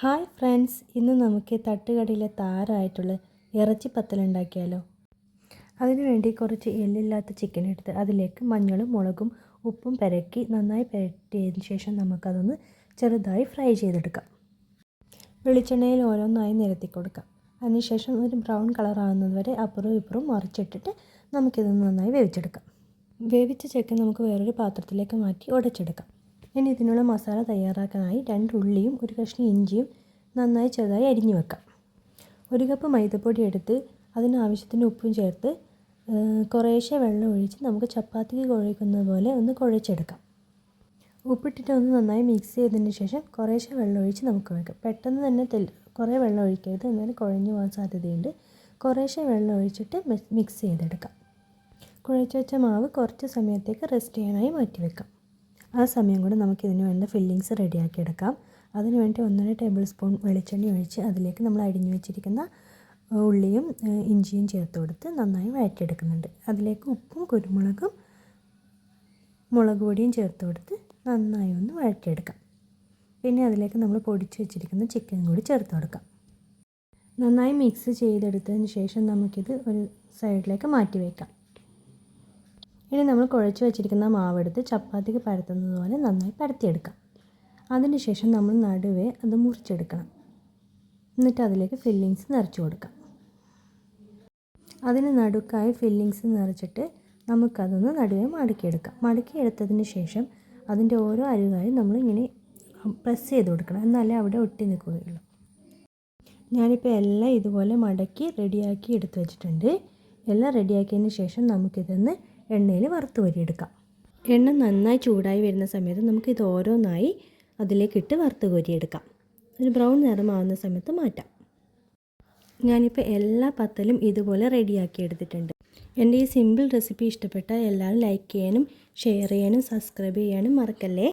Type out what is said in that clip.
Hi friends ഇന്ന് നമുക്ക് തട്ടുകടയിലെ താരമായിട്ടുള്ള ഇറച്ചി പത്തലുണ്ടാക്കിയാലോ അതിനുവേണ്ടി കുറച്ച് എല്ലില്ലാത്ത ചിക്കൻ എടുത്ത് അതിലേക്ക് മഞ്ഞളും മുളകും ഉപ്പും പെരക്കി നന്നായി പെരട്ടിയതിന് ശേഷം നമുക്കതൊന്ന് ചെറുതായി ഫ്രൈ ചെയ്തെടുക്കാം. വെളിച്ചെണ്ണയിൽ ഓരോന്നായി നിരത്തി കൊടുക്കാം. അതിനുശേഷം ഒരു ബ്രൗൺ കളർ ആകുന്നതുവരെ അപ്പുറവും ഇപ്പുറവും മറിച്ചിട്ടിട്ട് നമുക്കിതൊന്ന് നന്നായി വേവിച്ചെടുക്കാം. വേവിച്ച ചിക്കൻ നമുക്ക് വേറൊരു പാത്രത്തിലേക്ക് മാറ്റി ഉടച്ചെടുക്കാം. ഇനി ഇതിനുള്ള മസാല തയ്യാറാക്കാനായി രണ്ട് ഉള്ളിയും ഒരു കഷ്ണം ഇഞ്ചിയും നന്നായി ചെറുതായി അരിഞ്ഞു വെക്കാം. ഒരു കപ്പ് മൈദപ്പൊടി എടുത്ത് അതിനാവശ്യത്തിന് ഉപ്പും ചേർത്ത് കുറേശ്ശെ വെള്ളം ഒഴിച്ച് നമുക്ക് ചപ്പാത്തിക്ക് കുഴക്കുന്നത് പോലെ ഒന്ന് കുഴച്ചെടുക്കാം. ഉപ്പിട്ടിട്ട് ഒന്ന് നന്നായി മിക്സ് ചെയ്തതിന് ശേഷം കുറേശ്ശെ വെള്ളം ഒഴിച്ച് നമുക്ക് വെക്കാം പെട്ടെന്ന് തന്നെ തെൽ കുറേ വെള്ളം ഒഴിക്കരുത് എന്നാലും കുഴഞ്ഞു പോകാൻ സാധ്യതയുണ്ട്. കുറേശ്ശെ വെള്ളം ഒഴിച്ചിട്ട് മിക്സ് ചെയ്തെടുക്കാം. കുഴച്ച് വെച്ച മാവ് കുറച്ച് സമയത്തേക്ക് റെസ്റ്റ് ചെയ്യാനായി മാറ്റി വെക്കാം ആ സമയം കൊണ്ട് നമുക്കിതിന് വേണ്ട ഫില്ലിങ്സ് റെഡിയാക്കി എടുക്കാം. അതിന് വേണ്ടി ഒന്നര ടേബിൾ സ്പൂൺ വെളിച്ചെണ്ണ ഒഴിച്ച് അതിലേക്ക് നമ്മൾ അരിഞ്ഞു വെച്ചിരിക്കുന്ന ഉള്ളിയും ഇഞ്ചിയും ചേർത്ത് കൊടുത്ത് നന്നായി വഴറ്റിയെടുക്കുന്നുണ്ട്. അതിലേക്ക് ഉപ്പും കുരുമുളകും മുളക് പൊടിയും ചേർത്ത് കൊടുത്ത് നന്നായി ഒന്ന് വഴറ്റിയെടുക്കാം. പിന്നെ അതിലേക്ക് നമ്മൾ പൊടിച്ച് വെച്ചിരിക്കുന്ന ചിക്കൻ കൂടി ചേർത്ത് കൊടുക്കാം. നന്നായി മിക്സ് ചെയ്തെടുത്തതിന് ശേഷം നമുക്കിത് ഒരു സൈഡിലേക്ക് മാറ്റി വയ്ക്കാം ഇനി നമ്മൾ കുഴച്ച് വെച്ചിരിക്കുന്ന മാവെടുത്ത് ചപ്പാത്തിക്ക് പരത്തുന്നത് പോലെ നന്നായി പരത്തിയെടുക്കാം. അതിനുശേഷം നമ്മൾ നടുവേ അത് മുറിച്ചെടുക്കണം. എന്നിട്ട് അതിലേക്ക് ഫില്ലിങ്സ് നിറച്ച് കൊടുക്കാം. അതിന് നടുക്കായി ഫില്ലിങ്സ് നിറച്ചിട്ട് നമുക്കതൊന്ന് നടുവേ മടക്കിയെടുക്കാം. മടക്കിയെടുത്തതിന് ശേഷം അതിന്റെ ഓരോ അരുകായും നമ്മളിങ്ങനെ പ്രസ് ചെയ്ത് കൊടുക്കണം. എന്നാലേ അവിടെ ഒട്ടി നിൽക്കുകയുള്ളൂ. ഞാനിപ്പോൾ എല്ലാം ഇതുപോലെ മടക്കി റെഡിയാക്കി എടുത്തു വെച്ചിട്ടുണ്ട്. എല്ലാം റെഡിയാക്കിയതിന് ശേഷം നമുക്കിതൊന്ന് എണ്ണയിൽ വറുത്ത് കോരിയെടുക്കാം. എണ്ണ നന്നായി ചൂടായി വരുന്ന സമയത്ത് നമുക്ക് ഇത് ഓരോന്നായി അതിലേക്കിട്ട് വറുത്ത് കോരിയെടുക്കാം. ഒരു ബ്രൗൺ നിറമാവുന്ന സമയത്ത് മാറ്റാം. ഞാനിപ്പോൾ എല്ലാ പത്തലും ഇതുപോലെ റെഡിയാക്കി എടുത്തിട്ടുണ്ട്. എന്റെ ഈ സിമ്പിൾ റെസിപ്പി ഇഷ്ടപ്പെട്ടാൽ എല്ലാവരും ലൈക്ക് ചെയ്യാനും ഷെയർ ചെയ്യാനും സബ്സ്ക്രൈബ് ചെയ്യാനും മറക്കല്ലേ?